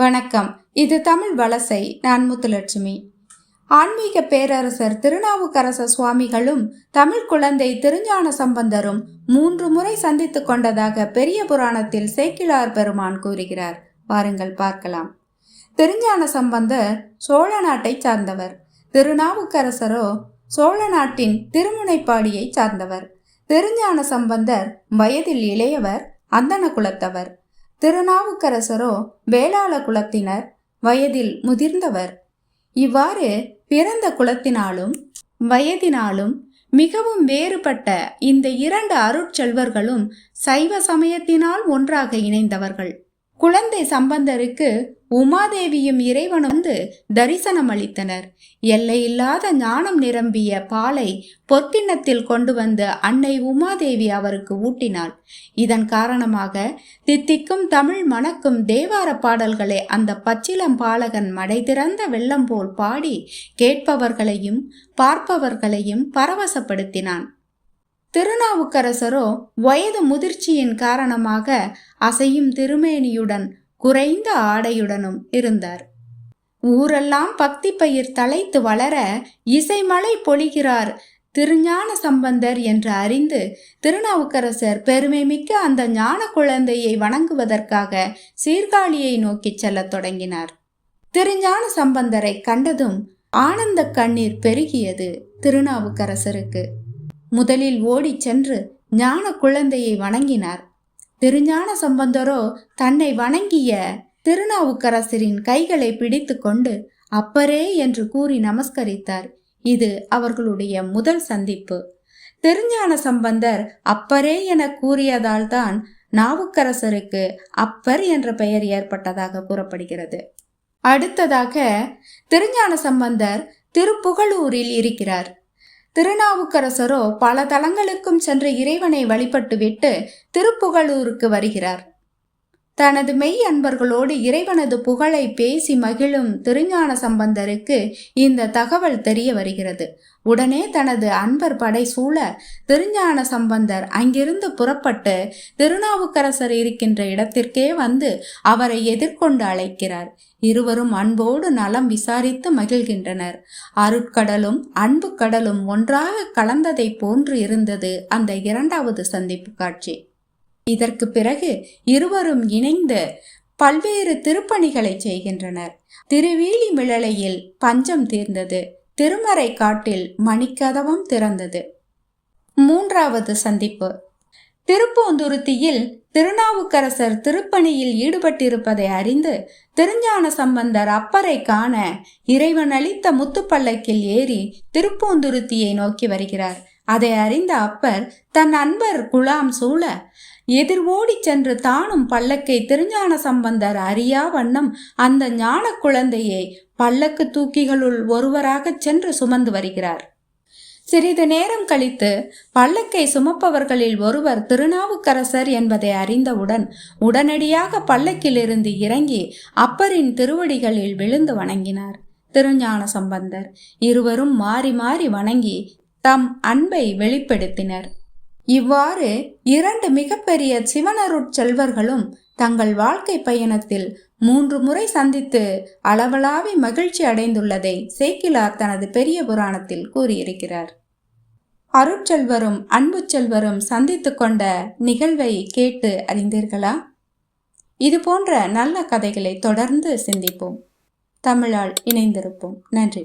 வணக்கம். இது தமிழ் வலசை. நான் முத்துலட்சுமி. ஆன்மீக பேரரசர் திருநாவுக்கரச சுவாமிகளும் தமிழ் குழந்தை திருஞான சம்பந்தரும் மூன்று முறை சந்தித்துக் கொண்டதாக பெரிய புராணத்தில் சேக்கிழார் பெருமான் கூறுகிறார். வாருங்கள் பார்க்கலாம். திருஞான சம்பந்தர் சோழ நாட்டை சார்ந்தவர். திருநாவுக்கரசரோ சோழ நாட்டின் திருமுனைப்பாடியை சார்ந்தவர். திருஞான சம்பந்தர் வயதில் இளையவர் அந்தன குலத்தவர். திருநாவுக்கரசரோ வேளாள குலத்தினர் வயதில் முதிர்ந்தவர். இவ்வாறு பிறந்த குலத்தினாலும் வயதினாலும் மிகவும் வேறுபட்ட இந்த இரண்டு அருட்செல்வர்களும் சைவ சமயத்தினால் ஒன்றாக இணைந்தவர்கள். குழந்தை சம்பந்தருக்கு உமாதேவியும் இறைவனும் வந்து தரிசனம் அளித்தனர் எல்லையில்லாத ஞானம் நிரம்பிய பாலை பொற்கிண்ணத்தில் கொண்டு வந்து அன்னை உமாதேவி அவருக்கு ஊட்டினாள். இதன் காரணமாக தித்திக்கும் தமிழ் மணக்கும் தேவார பாடல்களை அந்த பச்சிலம் பாலகன் மடை திறந்த வெள்ளம் போல் பாடி கேட்பவர்களையும் பார்ப்பவர்களையும் பரவசப்படுத்தினான். திருநாவுக்கரசரோ வயது முதிர்ச்சியின் காரணமாக அசையும் திருமேனியுடன் குறைந்த ஆடையுடனும் இருந்தார். ஊரெல்லாம் பக்தி பயிர் தலைத்து வளர இசைமலை பொழிகிறார் திருஞான சம்பந்தர் என்று அறிந்து திருநாவுக்கரசர் பெருமை மிக்க அந்த ஞான குழந்தையை வணங்குவதற்காக சீர்காழியை நோக்கிச் செல்லத் தொடங்கினார். திருஞான சம்பந்தரை கண்டதும் ஆனந்த கண்ணீர் பெருகியது திருநாவுக்கரசருக்கு. முதலில் ஓடிச் சென்று ஞான குழந்தையை வணங்கினார். திருஞான சம்பந்தரோ தன்னை வணங்கிய திருநாவுக்கரசரின் கைகளை பிடித்து கொண்டு அப்பரே என்று கூறி நமஸ்கரித்தார். இது அவர்களுடைய முதல் சந்திப்பு. திருஞான சம்பந்தர் அப்பரே என கூறியதால் தான் நாவுக்கரசருக்கு அப்பர் என்ற பெயர் ஏற்பட்டதாக கூறப்படுகிறது. அடுத்ததாக திருஞான சம்பந்தர் திருப்புகழூரில் இருக்கிறார். திருநாவுக்கரசரோ பல தலங்களுக்கும் சென்று இறைவனை வழிபட்டுவிட்டு திருப்புகழூருக்கு வருகிறார். தனது மெய் அன்பர்களோடு இறைவனது புகழை பேசி மகிழும் திருஞான சம்பந்தருக்கு இந்த தகவல் தெரிய வருகிறது. உடனே தனது அன்பர் படை சூழ திருஞான சம்பந்தர் அங்கிருந்து புறப்பட்டு திருநாவுக்கரசர் இருக்கின்ற இடத்திற்கே வந்து அவரை எதிர்கொண்டு அழைக்கிறார். இருவரும் அன்போடு நலம் விசாரித்து மகிழ்கின்றனர். அருட்கடலும் அன்பு கடலும் ஒன்றாக கலந்ததை போன்று இருந்தது அந்த இரண்டாவது சந்திப்பு காட்சி. இதற்கு பிறகு இருவரும் இணைந்து பல்வேறு திருப்பணிகளை செய்கின்றனர். திருவேலி மிளலையில் பஞ்சம் தீர்ந்தது. திருமறை காட்டில் மணிக்கதவம் திறந்தது. மூன்றாவது சந்திப்பு. திருப்பூந்துருத்தியில் திருநாவுக்கரசர் திருப்பணியில் ஈடுபட்டிருப்பதை அறிந்து திருஞான சம்பந்தர் அப்பரை காண இறைவன் அளித்த முத்துப்பல்லக்கில் ஏறி திருப்பூந்துருத்தியை நோக்கி வருகிறார். அதை அறிந்த அப்பர் தன் அன்பர் குலாம் சூழ எதிர் ஓடி சென்று தானும் பல்லக்கை திருஞான சம்பந்தர் அறியா வண்ணம் அந்த ஞான குழந்தையை பல்லக்கு தூக்கிகளுள் ஒருவராகச் சென்று சுமந்து வருகிறார். சிறிது நேரம் கழித்து பல்லக்கை சுமப்பவர்களில் ஒருவர் திருநாவுக்கரசர் என்பதை அறிந்தவுடன் உடனடியாக பல்லக்கிலிருந்து இறங்கி அப்பரின் திருவடிகளில் விழுந்து வணங்கினார். திருஞான சம்பந்தர் இருவரும் மாறி மாறி வணங்கி தம் அன்பை வெளிப்படுத்தினர். இவ்வாறு இரண்டு மிகப்பெரிய சிவனருட் செல்வர்களும் தங்கள் வாழ்க்கை பயணத்தில் மூன்று முறை சந்தித்து அளவலாவி மகிழ்ச்சி அடைந்துள்ளதை சேக்கிலார் தனது பெரிய புராணத்தில் கூறியிருக்கிறார். அருட்செல்வரும் அன்பு செல்வரும் சந்தித்து கொண்ட நிகழ்வை கேட்டு அறிந்தீர்களா? இது போன்ற நல்ல கதைகளை தொடர்ந்து சிந்திப்போம். தமிழால் இணைந்திருப்போம். நன்றி.